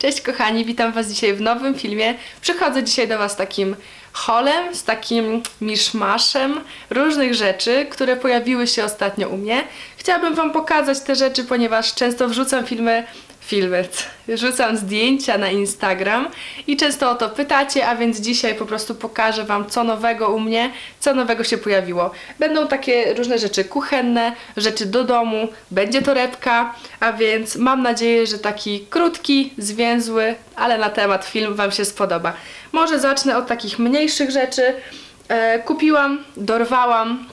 Cześć kochani, witam Was dzisiaj w nowym filmie. Przychodzę dzisiaj do Was takim holem, z takim miszmaszem różnych rzeczy, które pojawiły się ostatnio u mnie. Chciałabym Wam pokazać te rzeczy, ponieważ często wrzucam filmy, filmy, wrzucam zdjęcia na Instagram i często o to pytacie, a więc dzisiaj po prostu pokażę Wam co nowego u mnie, co nowego się pojawiło. Będą takie różne rzeczy kuchenne, rzeczy do domu, będzie torebka, a więc mam nadzieję, że taki krótki, zwięzły, ale na temat film Wam się spodoba. Może zacznę od takich mniejszych rzeczy. E, kupiłam, dorwałam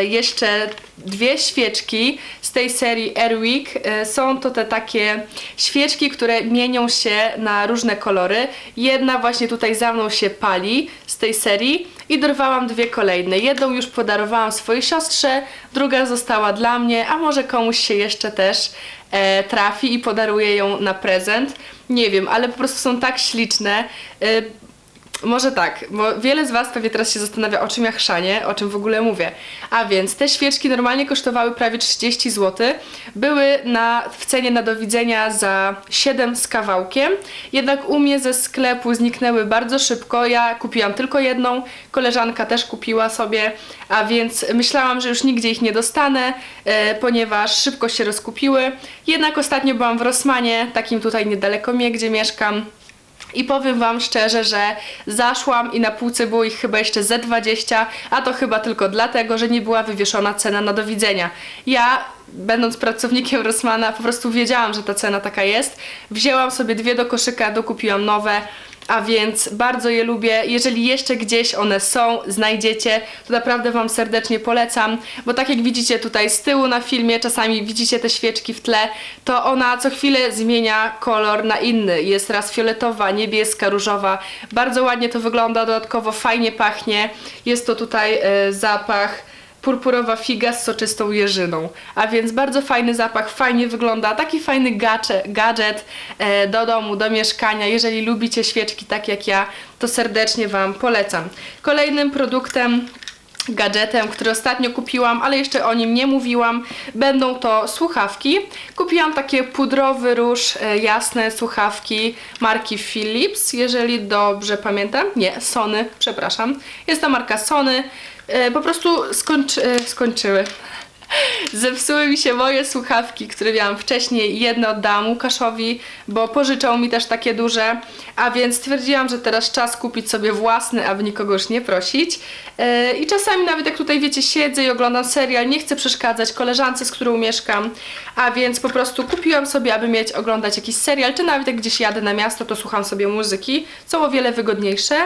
jeszcze dwie świeczki z tej serii Airwick. E, Są to te takie świeczki, które mienią się na różne kolory. Jedna właśnie tutaj za mną się pali z tej serii i dorwałam dwie kolejne. Jedną już podarowałam swojej siostrze, druga została dla mnie, a może komuś się jeszcze też e, trafi i podaruję ją na prezent. Nie wiem, ale po prostu są tak śliczne. Może tak, bo wiele z Was pewnie teraz się zastanawia, o czym ja chrzanie, o czym w ogóle mówię. A więc te świeczki normalnie kosztowały prawie 30 zł. Były na, w cenie na do widzenia za 7 z kawałkiem. Jednak u mnie ze sklepu zniknęły bardzo szybko. Ja kupiłam tylko jedną, koleżanka też kupiła sobie, a więc myślałam, że już nigdzie ich nie dostanę, e, ponieważ szybko się rozkupiły. Jednak ostatnio byłam w Rossmanie, takim tutaj niedaleko mnie, gdzie mieszkam. I powiem Wam szczerze, że zaszłam i na półce było ich chyba jeszcze ze 20, a to chyba tylko dlatego, że nie była wywieszona cena na do widzenia. Ja, będąc pracownikiem Rossmana, po prostu wiedziałam, że ta cena taka jest. Wzięłam sobie dwie do koszyka, dokupiłam nowe. A więc bardzo je lubię. Jeżeli jeszcze gdzieś one są, znajdziecie, to naprawdę Wam serdecznie polecam, bo tak jak widzicie tutaj z tyłu na filmie, czasami widzicie te świeczki w tle, to ona co chwilę zmienia kolor na inny. Jest raz fioletowa, niebieska, różowa. Bardzo ładnie to wygląda, dodatkowo fajnie pachnie. Jest to tutaj e, zapach purpurowa figa z soczystą jeżyną. A więc bardzo fajny zapach, fajnie wygląda, taki fajny gacze, gadżet e, do domu, do mieszkania. Jeżeli lubicie świeczki tak jak ja, to serdecznie Wam polecam. Kolejnym produktem gadżetem, który ostatnio kupiłam, ale jeszcze o nim nie mówiłam. Będą to słuchawki. Kupiłam takie pudrowy róż, e, jasne słuchawki marki Philips, jeżeli dobrze pamiętam. Nie, Sony, przepraszam. Jest to marka Sony. E, Po prostu skończy, e, skończyły. Zepsuły mi się moje słuchawki, które miałam wcześniej. Jedne oddałam Łukaszowi, bo pożyczał mi też takie duże. A więc stwierdziłam, że teraz czas kupić sobie własny, aby nikogo już nie prosić. E, I czasami nawet jak tutaj wiecie, siedzę i oglądam serial, nie chcę przeszkadzać koleżance, z którą mieszkam. A więc po prostu kupiłam sobie, aby mieć oglądać jakiś serial, czy nawet jak gdzieś jadę na miasto, to słucham sobie muzyki. Są o wiele wygodniejsze.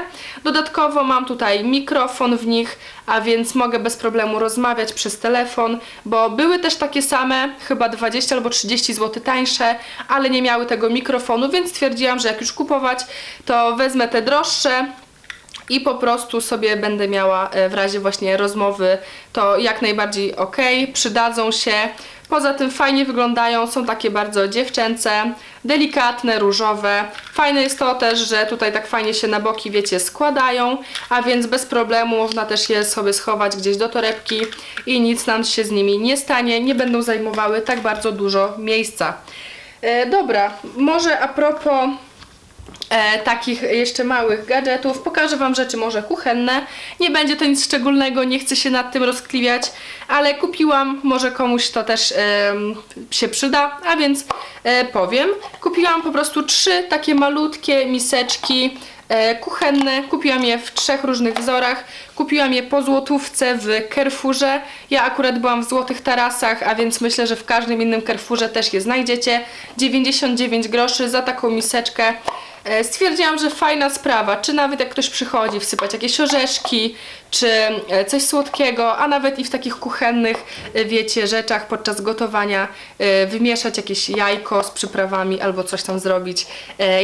Dodatkowo mam tutaj mikrofon w nich, a więc mogę bez problemu rozmawiać przez telefon, bo były też takie same, chyba 20 albo 30 zł tańsze, ale nie miały tego mikrofonu, więc stwierdziłam, że jak już kupować, to wezmę te droższe, i po prostu sobie będę miała e, w razie właśnie rozmowy to jak najbardziej ok, przydadzą się. Poza tym fajnie wyglądają, są takie bardzo dziewczęce, delikatne, różowe. Fajne jest to też, że tutaj tak fajnie się na boki, wiecie, składają, a więc bez problemu można też je sobie schować gdzieś do torebki i nic nam się z nimi nie stanie, nie będą zajmowały tak bardzo dużo miejsca. E, dobra, może a propos e, takich jeszcze małych gadżetów. Pokażę Wam rzeczy może kuchenne. Nie będzie to nic szczególnego, nie chcę się nad tym rozkliwiać, ale kupiłam, może komuś to też em, się przyda, a więc e, powiem. Kupiłam po prostu trzy takie malutkie miseczki e, kuchenne. Kupiłam je w trzech różnych wzorach. Kupiłam je po złotówce w Carrefourze. Ja akurat byłam w Złotych Tarasach, a więc myślę, że w każdym innym Carrefourze też je znajdziecie. 99 groszy za taką miseczkę. E, Stwierdziłam, że fajna sprawa, czy nawet jak ktoś przychodzi wsypać jakieś orzeszki, czy e, coś słodkiego, a nawet i w takich kuchennych, e, wiecie, rzeczach podczas gotowania wymieszać jakieś jajko z przyprawami albo coś tam zrobić.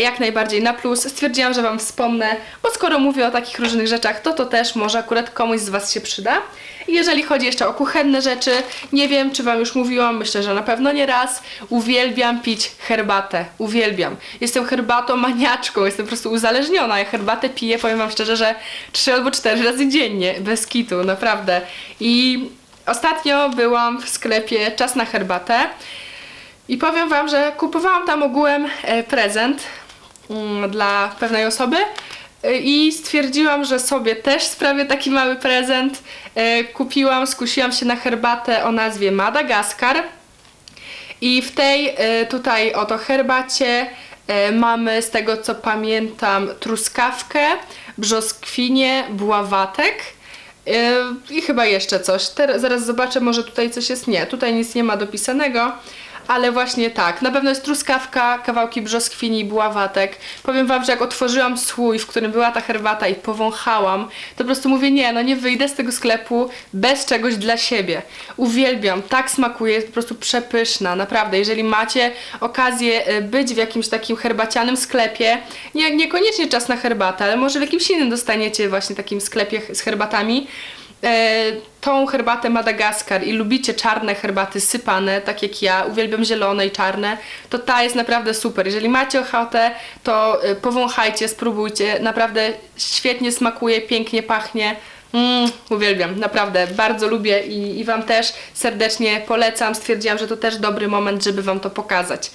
Jak najbardziej na plus. Stwierdziłam, że Wam wspomnę, bo skoro mówię o takich różnych rzeczach, to to też może akurat komuś z Was się przyda. Jeżeli chodzi jeszcze o kuchenne rzeczy, nie wiem, czy Wam już mówiłam, myślę, że na pewno nie raz. Uwielbiam pić herbatę. Uwielbiam. Jestem herbatomaniaczką, jestem po prostu uzależniona. Ja herbatę piję, powiem Wam szczerze, że 3 albo 4 razy dziennie, bez kitu, naprawdę. I ostatnio byłam w sklepie Czas na herbatę. I powiem Wam, że kupowałam tam ogółem e, prezent mm, dla pewnej osoby i stwierdziłam, że sobie też sprawię taki mały prezent. E, Kupiłam, skusiłam się na herbatę o nazwie Madagaskar. I w tej e, tutaj oto herbacie e, mamy z tego co pamiętam truskawkę, brzoskwinię, buławatek i chyba jeszcze coś. Teraz, zaraz zobaczę, może tutaj coś jest. Nie, tutaj nic nie ma dopisanego. Ale właśnie tak, na pewno jest truskawka, kawałki brzoskwini buławatek. Powiem wam, że jak otworzyłam słój, w którym była ta herbata i powąchałam, to po prostu mówię, nie, no nie wyjdę z tego sklepu bez czegoś dla siebie. Uwielbiam, tak smakuje, jest po prostu przepyszna, naprawdę. Jeżeli macie okazję y, być w jakimś takim herbacianym sklepie, nie, niekoniecznie czas na herbatę, ale może w jakimś innym dostaniecie właśnie takim sklepie z herbatami, tą herbatę Madagaskar i lubicie czarne herbaty sypane, tak jak ja, uwielbiam zielone i czarne, to ta jest naprawdę super. Jeżeli macie ochotę, to e, powąchajcie, spróbujcie. Naprawdę świetnie smakuje, pięknie pachnie. Mm, uwielbiam, naprawdę, bardzo lubię i, i Wam też serdecznie polecam. Stwierdziłam, że to też dobry moment, żeby Wam to pokazać.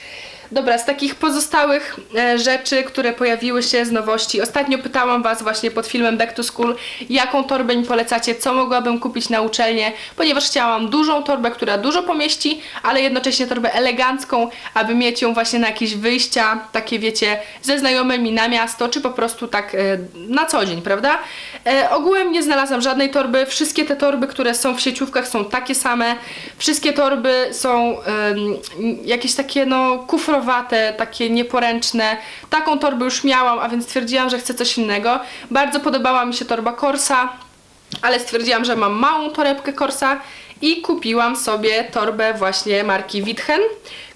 Dobra, z takich pozostałych e, rzeczy, które pojawiły się z nowości, ostatnio pytałam Was właśnie pod filmem Back to School, jaką torbę mi polecacie, co mogłabym kupić na uczelnię, ponieważ chciałam dużą torbę, która dużo pomieści, ale jednocześnie torbę elegancką, aby mieć ją właśnie na jakieś wyjścia, takie wiecie, ze znajomymi na miasto, czy po prostu tak e, na co dzień, prawda? E, ogółem nie znalazłam żadnej torby, wszystkie te torby, które są w sieciówkach są takie same, wszystkie torby są jakieś takie no takie nieporęczne. Taką torbę już miałam, a więc stwierdziłam, że chcę coś innego. Bardzo podobała mi się torba Corsa, ale stwierdziłam, że mam małą torebkę Corsa i kupiłam sobie torbę właśnie marki Witchen.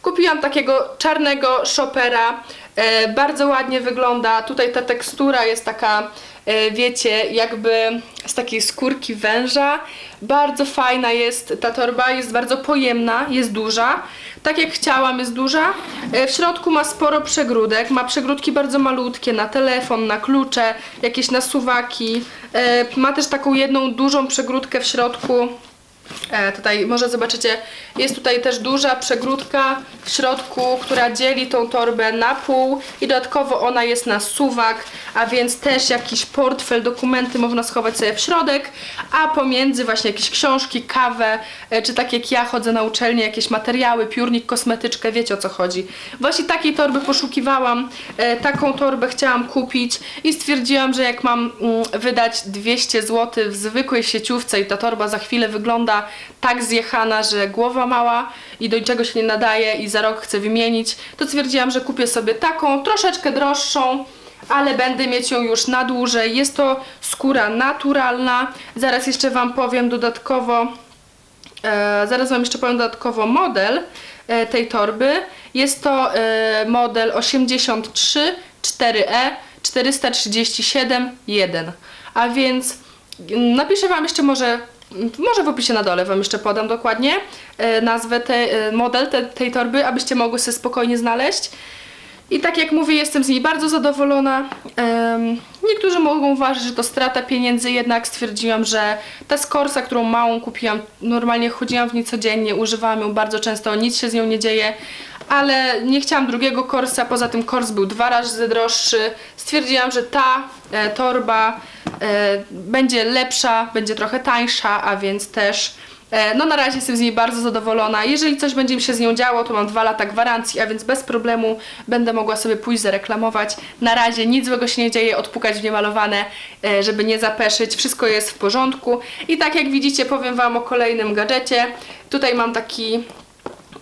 Kupiłam takiego czarnego shopera, e, bardzo ładnie wygląda. Tutaj ta tekstura jest taka, wiecie, jakby z takiej skórki węża. Bardzo fajna jest ta torba, jest bardzo pojemna, jest duża. Tak jak chciałam, jest duża. E, W środku ma sporo przegródek, ma przegródki bardzo malutkie na telefon, na klucze, jakieś nasuwaki. E, Ma też taką jedną dużą przegródkę w środku. E, tutaj może zobaczycie, jest tutaj też duża przegródka w środku, która dzieli tą torbę na pół i dodatkowo ona jest na suwak, a więc też jakiś portfel, dokumenty można schować sobie w środek, a pomiędzy właśnie jakieś książki, kawę, e, czy tak jak ja chodzę na uczelnię, jakieś materiały, piórnik, kosmetyczkę, wiecie o co chodzi. Właśnie takiej torby poszukiwałam, e, taką torbę chciałam kupić i stwierdziłam, że jak mam mm, wydać 200 zł w zwykłej sieciówce i ta torba za chwilę wygląda tak zjechana, że głowa mała i do niczego się nie nadaje i za rok chcę wymienić, to stwierdziłam, że kupię sobie taką, troszeczkę droższą, ale będę mieć ją już na dłużej. Jest to skóra naturalna. Zaraz jeszcze Wam powiem dodatkowo, e, zaraz Wam jeszcze powiem dodatkowo model e, tej torby. Jest to e, model 83 4E 437 1. A więc mm, napiszę Wam jeszcze może może w opisie na dole Wam jeszcze podam dokładnie e, nazwę, te, e, model te, tej torby, abyście mogły sobie spokojnie znaleźć. I tak jak mówię, jestem z niej bardzo zadowolona. Niektórzy mogą uważać, że to strata pieniędzy, jednak stwierdziłam, że ta skorsa, którą małą kupiłam, normalnie chodziłam w niej codziennie, używałam ją bardzo często, nic się z nią nie dzieje, ale nie chciałam drugiego korsa, poza tym kors był dwa razy droższy. Stwierdziłam, że ta e, torba będzie lepsza, będzie trochę tańsza, a więc też E, No na razie jestem z niej bardzo zadowolona. Jeżeli coś będzie mi się z nią działo, to mam dwa lata gwarancji, a więc bez problemu będę mogła sobie pójść zareklamować. Na razie nic złego się nie dzieje, odpukać w niemalowane, e, żeby nie zapeszyć. Wszystko jest w porządku. I tak jak widzicie, powiem Wam o kolejnym gadżecie. Tutaj mam taki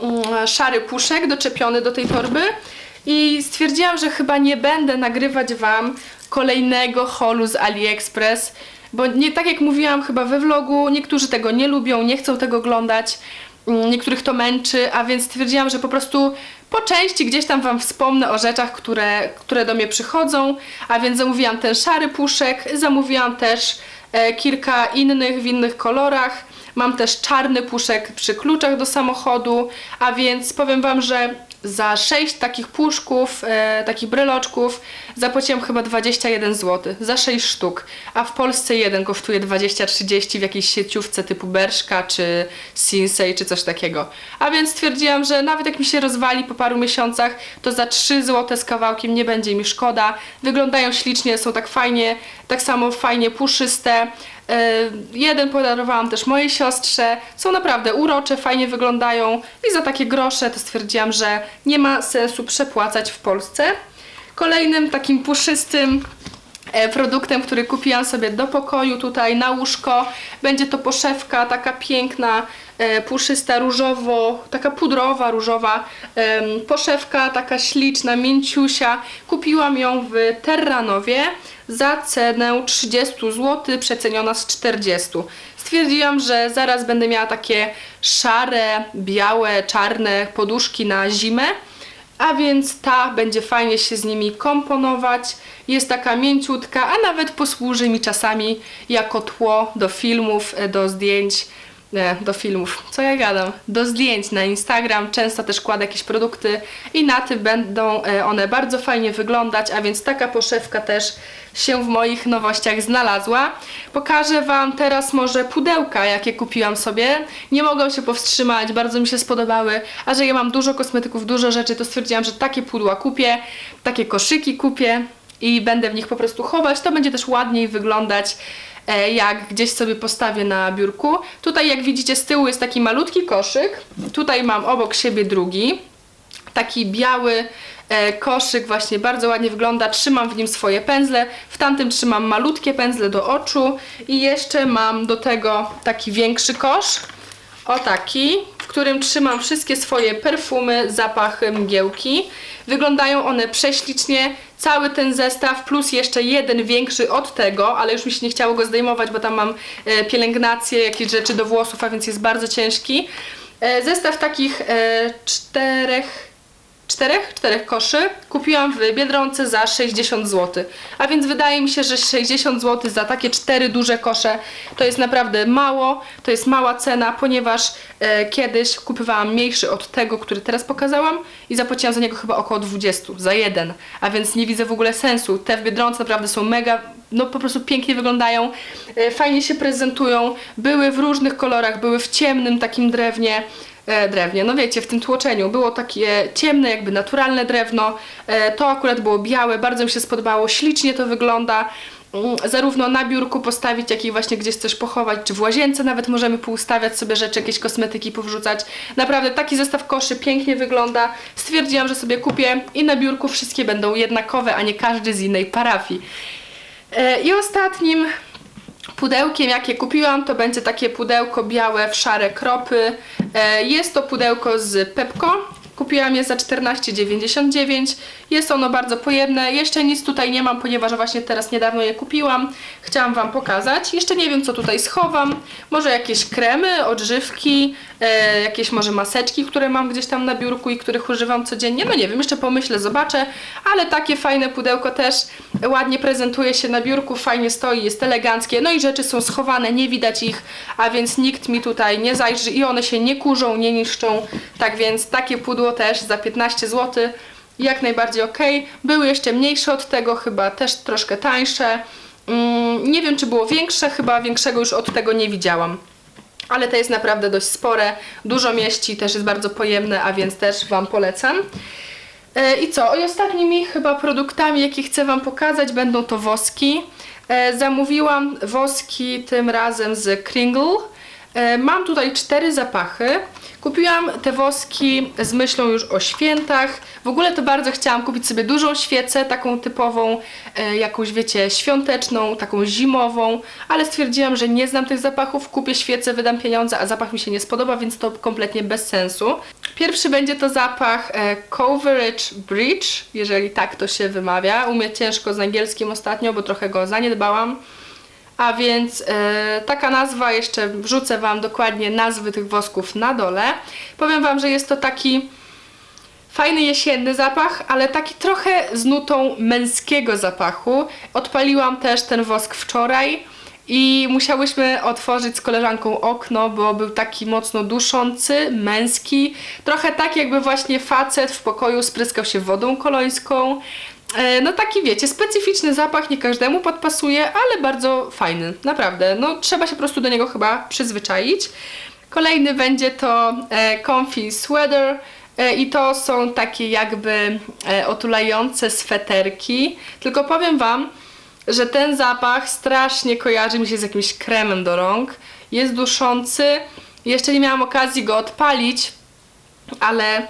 mm, szary puszek doczepiony do tej torby i stwierdziłam, że chyba nie będę nagrywać Wam kolejnego holu z AliExpress, bo nie tak jak mówiłam chyba we vlogu, niektórzy tego nie lubią, nie chcą tego oglądać, mm, niektórych to męczy, a więc stwierdziłam, że po prostu po części gdzieś tam Wam wspomnę o rzeczach, które, które do mnie przychodzą, a więc zamówiłam ten szary puszek, zamówiłam też e, kilka innych w innych kolorach, Mam też czarny puszek przy kluczach do samochodu, a więc powiem Wam, że za 6 takich puszków, e, takich bryloczków zapłaciłam chyba 21 zł za 6 sztuk, a w Polsce jeden kosztuje 20-30 w jakiejś sieciówce typu Bershka czy Sinsei czy coś takiego. A więc stwierdziłam, że nawet jak mi się rozwali po paru miesiącach, to za 3 zł z kawałkiem nie będzie mi szkoda. Wyglądają ślicznie, są tak fajnie, tak samo fajnie puszyste. E, Jeden podarowałam też mojej siostrze. Są naprawdę urocze, fajnie wyglądają i za takie grosze to stwierdziłam, że nie ma sensu przepłacać w Polsce. Kolejnym takim puszystym produktem, który kupiłam sobie do pokoju tutaj na łóżko. Będzie to poszewka taka piękna, e, puszysta, różowo, taka pudrowa, różowa poszewka, taka śliczna, mięciusia. Kupiłam ją w Terranowie za cenę 30 zł, przeceniona z 40. Stwierdziłam, że zaraz będę miała takie szare, białe, czarne poduszki na zimę. A więc ta będzie fajnie się z nimi komponować. Jest taka mięciutka, a nawet posłuży mi czasami jako tło do filmów, e, do zdjęć. Nie, do filmów. Co ja gadam? Do zdjęć na Instagram. Często też kładę jakieś produkty i na tym będą e, one bardzo fajnie wyglądać, a więc taka poszewka też się w moich nowościach znalazła. Pokażę Wam teraz może pudełka, jakie kupiłam sobie. Nie mogłam się powstrzymać, bardzo mi się spodobały, a że ja mam dużo kosmetyków, dużo rzeczy, to stwierdziłam, że takie pudła kupię, takie koszyki kupię i będę w nich po prostu chować. To będzie też ładniej wyglądać jak gdzieś sobie postawię na biurku. Tutaj jak widzicie z tyłu jest taki malutki koszyk. Tutaj mam obok siebie drugi. Taki biały e, koszyk właśnie bardzo ładnie wygląda. Trzymam w nim swoje pędzle. W tamtym trzymam malutkie pędzle do oczu. I jeszcze mam do tego taki większy kosz. O taki, którym trzymam wszystkie swoje perfumy, zapachy, mgiełki. Wyglądają one prześlicznie. Cały ten zestaw plus jeszcze jeden większy od tego, ale już mi się nie chciało go zdejmować, bo tam mam e, pielęgnację, jakieś rzeczy do włosów, a więc jest bardzo ciężki. E, zestaw takich e, czterech czterech, czterech koszy kupiłam w Biedronce za 60 zł. A więc wydaje mi się, że 60 zł za takie cztery duże kosze to jest naprawdę mało, to jest mała cena, ponieważ e, kiedyś kupowałam mniejszy od tego, który teraz pokazałam i zapłaciłam za niego chyba około 20 za jeden. A więc nie widzę w ogóle sensu. Te w Biedronce naprawdę są mega, no po prostu pięknie wyglądają, e, fajnie się prezentują, były w różnych kolorach, były w ciemnym takim drewnie drewnie. No wiecie, w tym tłoczeniu było takie ciemne, jakby naturalne drewno. E, to akurat było białe, bardzo mi się spodobało, ślicznie to wygląda. Mm, Zarówno na biurku postawić, jak i właśnie gdzieś coś pochować, czy w łazience nawet możemy poustawiać sobie rzeczy, jakieś kosmetyki powrzucać. Naprawdę taki zestaw koszy pięknie wygląda. Stwierdziłam, że sobie kupię i na biurku wszystkie będą jednakowe, a nie każdy z innej parafii. E, I ostatnim Pudełkiem, jakie kupiłam, to będzie takie pudełko białe w szare kropy. E, Jest to pudełko z Pepko. Kupiłam je za 14,99. Jest ono bardzo pojemne. Jeszcze nic tutaj nie mam, ponieważ właśnie teraz niedawno je kupiłam. Chciałam Wam pokazać. Jeszcze nie wiem, co tutaj schowam. Może jakieś kremy, odżywki, e, jakieś może maseczki, które mam gdzieś tam na biurku i których używam codziennie. No nie wiem, jeszcze pomyślę, zobaczę. Ale takie fajne pudełko też ładnie prezentuje się na biurku, fajnie stoi, jest eleganckie. No i rzeczy są schowane, nie widać ich, a więc nikt mi tutaj nie zajrzy i one się nie kurzą, nie niszczą. Tak więc takie pudło też za 15 zł jak najbardziej ok. Były jeszcze mniejsze od tego, chyba też troszkę tańsze. Mm, nie wiem, czy było większe, chyba większego już od tego nie widziałam. Ale to jest naprawdę dość spore, dużo mieści, też jest bardzo pojemne, a więc też Wam polecam. E, I co? I ostatnimi chyba produktami, jakie chcę Wam pokazać, będą to woski. E, Zamówiłam woski tym razem z Kringle. E, Mam tutaj cztery zapachy. Kupiłam te woski z myślą już o świętach. W ogóle to bardzo chciałam kupić sobie dużą świecę, taką typową, e, jakąś wiecie, świąteczną, taką zimową, ale stwierdziłam, że nie znam tych zapachów, kupię świecę, wydam pieniądze, a zapach mi się nie spodoba, więc to kompletnie bez sensu. Pierwszy będzie to zapach e, Coverage Bridge, jeżeli tak to się wymawia. U mnie ciężko z angielskim ostatnio, bo trochę go zaniedbałam. A więc e, taka nazwa, jeszcze wrzucę Wam dokładnie nazwy tych wosków na dole. Powiem Wam, że jest to taki fajny jesienny zapach, ale taki trochę z nutą męskiego zapachu. Odpaliłam też ten wosk wczoraj i musiałyśmy otworzyć z koleżanką okno, bo był taki mocno duszący, męski, trochę tak jakby właśnie facet w pokoju spryskał się wodą kolońską. E, No taki wiecie, specyficzny zapach, nie każdemu podpasuje, ale bardzo fajny, naprawdę. No trzeba się po prostu do niego chyba przyzwyczaić. Kolejny będzie to e, Comfy Sweater e, i to są takie jakby otulające sweterki. Tylko powiem Wam, że ten zapach strasznie kojarzy mi się z jakimś kremem do rąk. Jest duszący. Jeszcze nie miałam okazji go odpalić, ale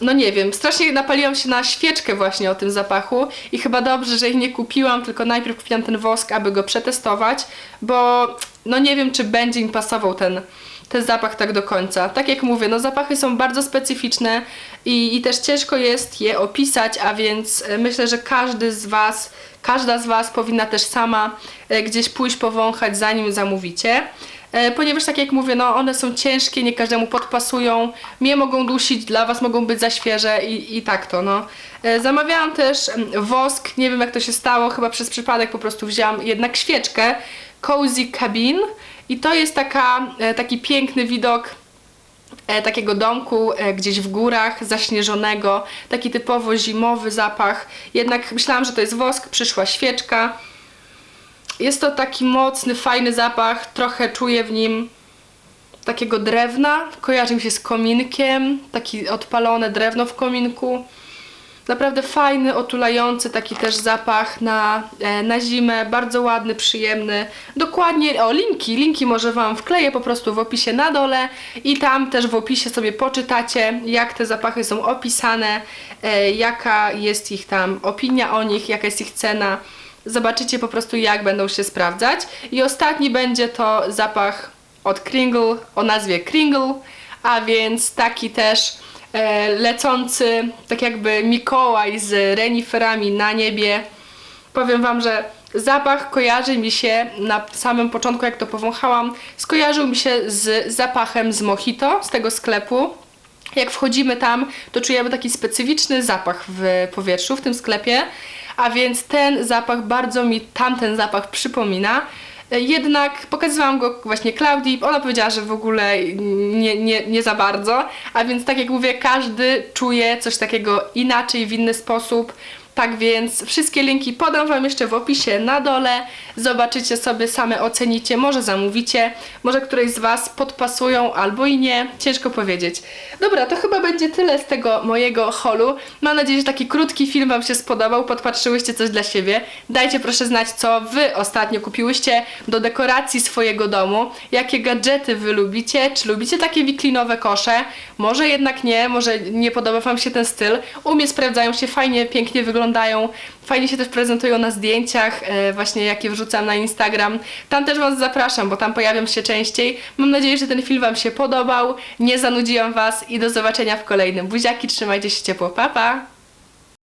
no nie wiem, strasznie napaliłam się na świeczkę właśnie o tym zapachu i chyba dobrze, że ich nie kupiłam, tylko najpierw kupiłam ten wosk, aby go przetestować, bo no nie wiem, czy będzie im pasował ten, ten zapach tak do końca. Tak jak mówię, no zapachy są bardzo specyficzne i, i też ciężko jest je opisać, a więc e, myślę, że każdy z Was, każda z Was powinna też sama e, gdzieś pójść powąchać, zanim zamówicie. E, ponieważ tak jak mówię, no one są ciężkie, nie każdemu podpasują, mnie mogą dusić, dla was mogą być za świeże i, i tak to, no. E, Zamawiałam też em, wosk, nie wiem jak to się stało, chyba przez przypadek po prostu wzięłam jednak świeczkę, Cozy Cabin. I to jest taka, e, taki piękny widok takiego domku gdzieś w górach, zaśnieżonego, taki typowo zimowy zapach, jednak myślałam, że to jest wosk, przyszła świeczka, jest to taki mocny, fajny zapach, trochę czuję w nim takiego drewna, kojarzy mi się z kominkiem, taki odpalone drewno w kominku. Naprawdę fajny, otulający taki też zapach na, e, na zimę, bardzo ładny, przyjemny. Dokładnie, o linki, linki może Wam wkleję po prostu w opisie na dole i tam też w opisie sobie poczytacie, jak te zapachy są opisane, e, jaka jest ich tam opinia o nich, jaka jest ich cena. Zobaczycie po prostu jak będą się sprawdzać. I ostatni będzie to zapach od Kringle o nazwie Kringle, a więc taki też e, lecący, tak jakby Mikołaj z reniferami na niebie. Powiem Wam, że zapach kojarzy mi się na samym początku, jak to powąchałam, skojarzył mi się z zapachem z Mojito, z tego sklepu. Jak wchodzimy tam, to czujemy taki specyficzny zapach w powietrzu, w tym sklepie, a więc ten zapach bardzo mi tamten zapach przypomina. E, Jednak pokazywałam go właśnie Klaudii, ona powiedziała, że w ogóle nie, nie, nie za bardzo, a więc tak jak mówię, każdy czuje coś takiego inaczej, w inny sposób. Tak więc wszystkie linki podam Wam jeszcze w opisie na dole. Zobaczycie sobie, same ocenicie, może zamówicie, może któreś z Was podpasują albo i nie, ciężko powiedzieć. Dobra, to chyba będzie tyle z tego mojego holu. Mam nadzieję, że taki krótki film Wam się spodobał, podpatrzyłyście coś dla siebie. Dajcie proszę znać, co Wy ostatnio kupiłyście do dekoracji swojego domu, jakie gadżety Wy lubicie, czy lubicie takie wiklinowe kosze, może jednak nie, może nie podoba Wam się ten styl. U mnie sprawdzają się fajnie, pięknie wyglądają, fajnie się też prezentują na zdjęciach, e, właśnie jakie wrzucam na Instagram. Tam też Was zapraszam, bo tam pojawiam się częściej. Mam nadzieję, że ten film Wam się podobał, nie zanudziłam Was i do zobaczenia w kolejnym. Buziaki, trzymajcie się ciepło, pa pa!